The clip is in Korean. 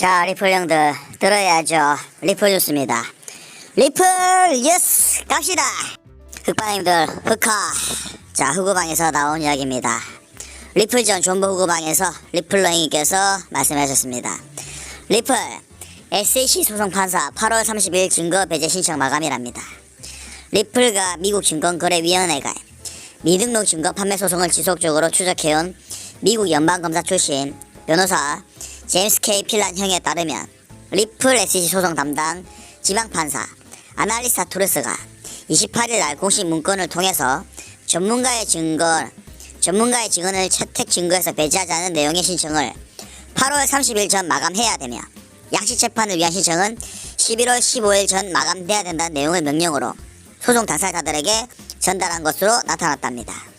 자, 리플 형들 들어야죠. 리플 좋습니다. 리플 예스 갑시다. 흑방님들 흑화. 자, 흑우방에서 나온 이야기입니다. 리플전 존버 흑우방에서 리플 형님께서 말씀하셨습니다. 리플 SEC 소송 판사 8월 30일 증거 배제 신청 마감이랍니다. 리플과 미국 증권거래위원회가 미등록 증거 판매 소송을 지속적으로 추적해온 미국 연방검사 출신 변호사 제임스 K 필란 형에 따르면 리플 SEC 소송 담당 지방판사 아날리사 투르스가 28일 날 공식 문건을 통해서 전문가의 증거 전문가의 증언을 채택 증거에서 배제하자는 내용의 신청을 8월 30일 전 마감해야 되며 양식 재판을 위한 신청은 11월 15일 전 마감돼야 된다는 내용을 명령으로 소송 당사자들에게 전달한 것으로 나타났답니다.